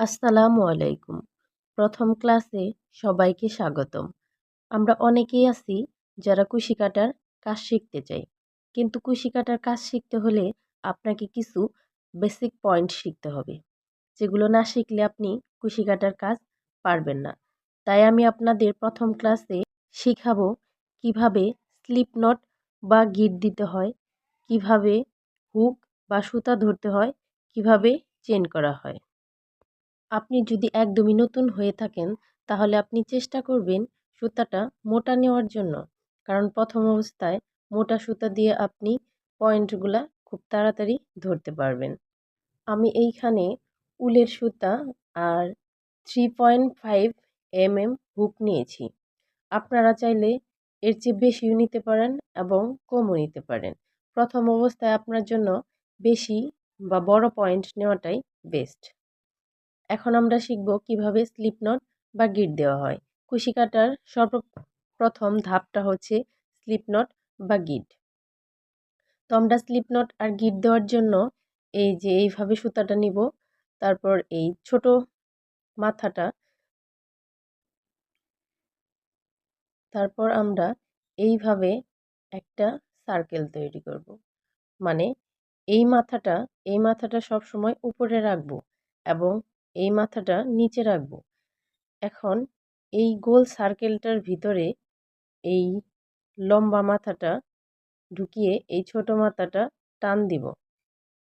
আসসালামু আলাইকুম। প্রথম ক্লাসে সবাইকে স্বাগতম। আমরা অনেকেই আছি যারা কুশি কাটার কাজ শিখতে চাই। কিন্তু কুশি কাটার কাজ শিখতে হলে আপনাকে কিছু বেসিক পয়েন্ট শিখতে হবে। যেগুলো না শিখলে আপনি কুশি কাটার কাজ পারবেন না। তাই আমি আপনাদের প্রথম ক্লাসে শিখাবো কীভাবে স্লিপ নট বা গিট দিতে হয়, কীভাবে হুক বা সুতা ধরতে হয়, কীভাবে চেন করা হয়। আপনি যদি একদমই নতুন হয়ে থাকেন, তাহলে আপনি চেষ্টা করবেন সুতাটা মোটা নেওয়ার জন্য। কারণ প্রথম অবস্থায় মোটা সুতা দিয়ে আপনি পয়েন্টগুলা খুব তাড়াতাড়ি ধরতে পারবেন। আমি এইখানে উলের সুতা আর three point five M M hook নিয়েছি। আপনারা চাইলে এর চেয়ে বেশিও নিতে পারেন এবং কমও নিতে পারেন। প্রথম অবস্থায় আপনার জন্য বেশি বা বড় পয়েন্ট নেওয়াটাই বেস্ট। এখন আমরা শিখব কীভাবে স্লিপ নট বা গিট দেওয়া হয়। কুশি কাটার সর্বপ্রথম ধাপটা হচ্ছে স্লিপ নট বা গিট। তো আমরা স্লিপ নট আর গিট দেওয়ার জন্য এই যে এইভাবে সুতাটা নিব, তারপর এই ছোট মাথাটা, তারপর আমরা এইভাবে একটা সার্কেল তৈরি করব। মানে এই মাথাটা এই মাথাটা সব সময় উপরে রাখব এবং এই মাথাটা নিচে রাখব। এখন এই গোল সার্কেলটার ভিতরে এই লম্বা মাথাটা ঢুকিয়ে এই ছোট মাথাটা টান দিব।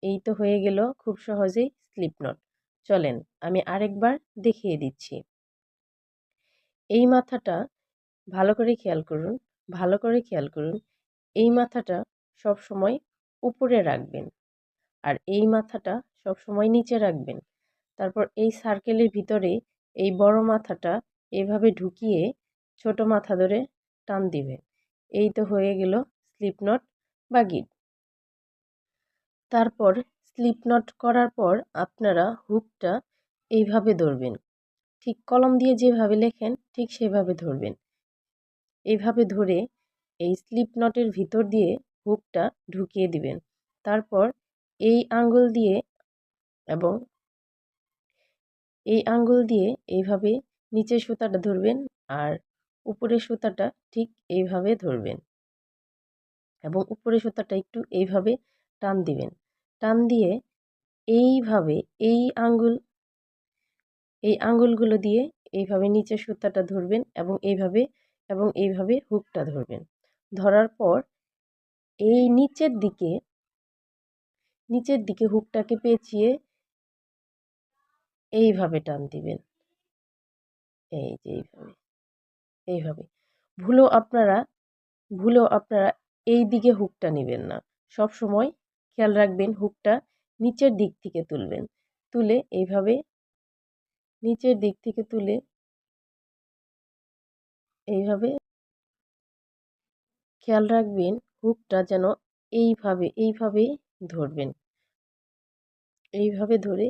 এই তো হয়ে গেল খুব সহজেই স্লিপ নট চলেন আমি আরেকবার দেখিয়ে দিচ্ছি। এই মাথাটা ভালো করে খেয়াল করুন, ভালো করে খেয়াল করুন। এই মাথাটা সব সময় উপরে রাখবেন। আর এই মাথাটা সব সময় নিচে রাখবেন। তারপর এই সার্কেলের ভিতরে এই বড় মাথাটা এভাবে ঢুকিয়ে ছোট মাথা ধরে টান দিবে। এই তো হয়ে গেল স্লিপ নট বা গিট তারপর স্লিপ নট করার পর আপনারা হুকটা এইভাবে ধরবেন। ঠিক কলম দিয়ে যেভাবে লেখেন, ঠিক সেভাবে ধরবেন। এইভাবে ধরে এই স্লিপ নটের ভিতর দিয়ে হুকটা ঢুকিয়ে দিবেন। তারপর এই আঙ্গুল দিয়ে এবং এই আঙ্গুল দিয়ে এইভাবে নিচের সুতাটা ধরবেন আর উপরের সুতাটা ঠিক এইভাবে ধরবেন এবং উপরের সুতাটা একটু এইভাবে টান দিবেন। টান দিয়ে এইভাবে এই আঙ্গুল, এই আঙ্গুলগুলো দিয়ে এইভাবে নিচের সুতাটা ধরবেন এবং এইভাবে এবং এইভাবে হুকটা ধরবেন। ধরার পর এই নিচের দিকে নিচের দিকে হুকটাকে পেঁচিয়ে এইভাবে টান দিবেন। এই যে এইভাবে এইভাবে। ভুলেও আপনারা ভুলেও আপনারা এই দিকে হুকটা নেবেন না। সব সময় খেয়াল রাখবেন হুকটা নিচের দিক থেকে তুলবেন। তুলে এইভাবে নিচের দিক থেকে তুলে এইভাবে খেয়াল রাখবেন হুকটা যেন এইভাবে এইভাবে ধরবেন। এইভাবে ধরে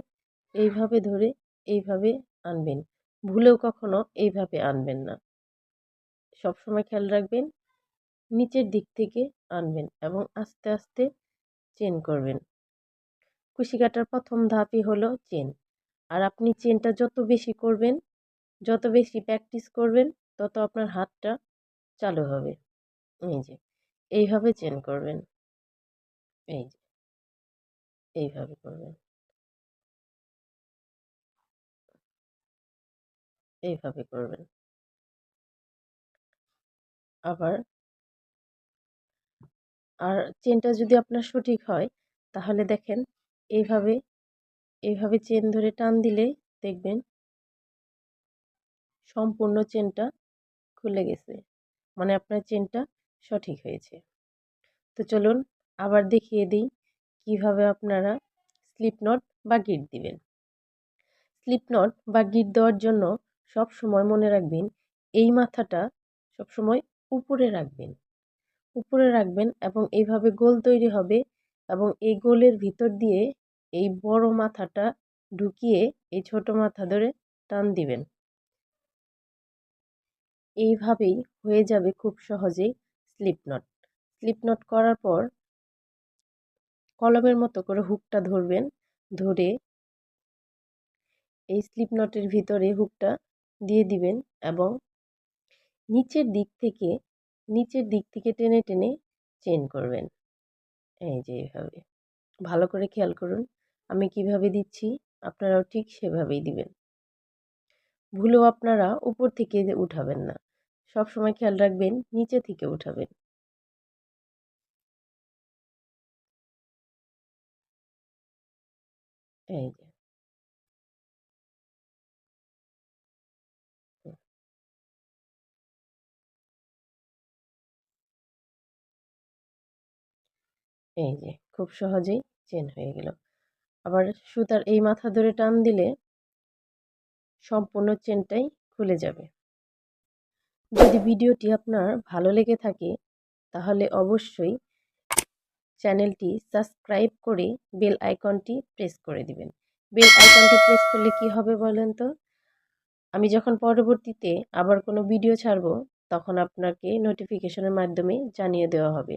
এইভাবে ধরে এইভাবে আনবেন। ভুলেও কখনো এইভাবে আনবেন না। সবসময় খেয়াল রাখবেন, নিচের দিক থেকে আনবেন এবং আস্তে আস্তে চেন করবেন। কুশি কাটার প্রথম ধাপই হলো চেন। আর আপনি চেনটা যত বেশি করবেন, যত বেশি প্র্যাকটিস করবেন, তত আপনার হাতটা চালু হবে। এই যে, এইভাবে চেন করবেন। এই যে, এইভাবে করবেন। এইভাবে করবেন। আবার আর চেনটা যদি আপনার সঠিক হয়, তাহলে দেখেন এইভাবে এইভাবে চেন ধরে টান দিলে দেখবেন সম্পূর্ণ চেনটা খুলে গেছে। মানে আপনার চেনটা সঠিক হয়েছে। তো চলুন আবার দেখিয়ে দিই কীভাবে আপনারা স্লিপ নট বা গিট দিবেন। স্লিপ নট বা গিট দেওয়ার জন্য সব সময় মনে রাখবেন, এই মাথাটা সব সময় উপরে রাখবেন। উপরে রাখবেন এবং এইভাবে গোল তৈরি হবে এবং এই গোলের ভিতর দিয়ে এই বড় মাথাটা ঢুকিয়ে এই ছোট মাথা ধরে টান দিবেন। এইভাবেই হয়ে যাবে খুব সহজেই স্লিপ নট। স্লিপ নট করার পর কলমের মতো করে হুকটা ধরবেন, ধরে এই স্লিপ নটের ভিতরে হুকটা দিয়ে দিবেন এবং নিচের দিক থেকে, নিচের দিক থেকে টেনে টেনে চেন করবেন। এই যে এইভাবে। ভালো করে খেয়াল করুন, আমি কীভাবে দিচ্ছি, আপনারাও ঠিক সেভাবেই দিবেন। ভুলেও আপনারা উপর থেকে উঠাবেন না। সব সময় খেয়াল রাখবেন, নিচে থেকে উঠাবেন। এই যে। এই যে, খুব সহজেই চেন হয়ে গেল। আবার সুতার এই মাথা ধরে টান দিলে সম্পূর্ণ চেনটাই খুলে যাবে। যদি ভিডিওটি আপনার ভালো লেগে থাকে, তাহলে অবশ্যই চ্যানেলটি সাবস্ক্রাইব করে বেল আইকনটি প্রেস করে দিবেন। বেল আইকনটি প্রেস করলে কি হবে বলেন তো? আমি যখন পরবর্তীতে আবার কোনো ভিডিও ছাড়ব, তখন আপনাকে নোটিফিকেশনের মাধ্যমে জানিয়ে দেওয়া হবে।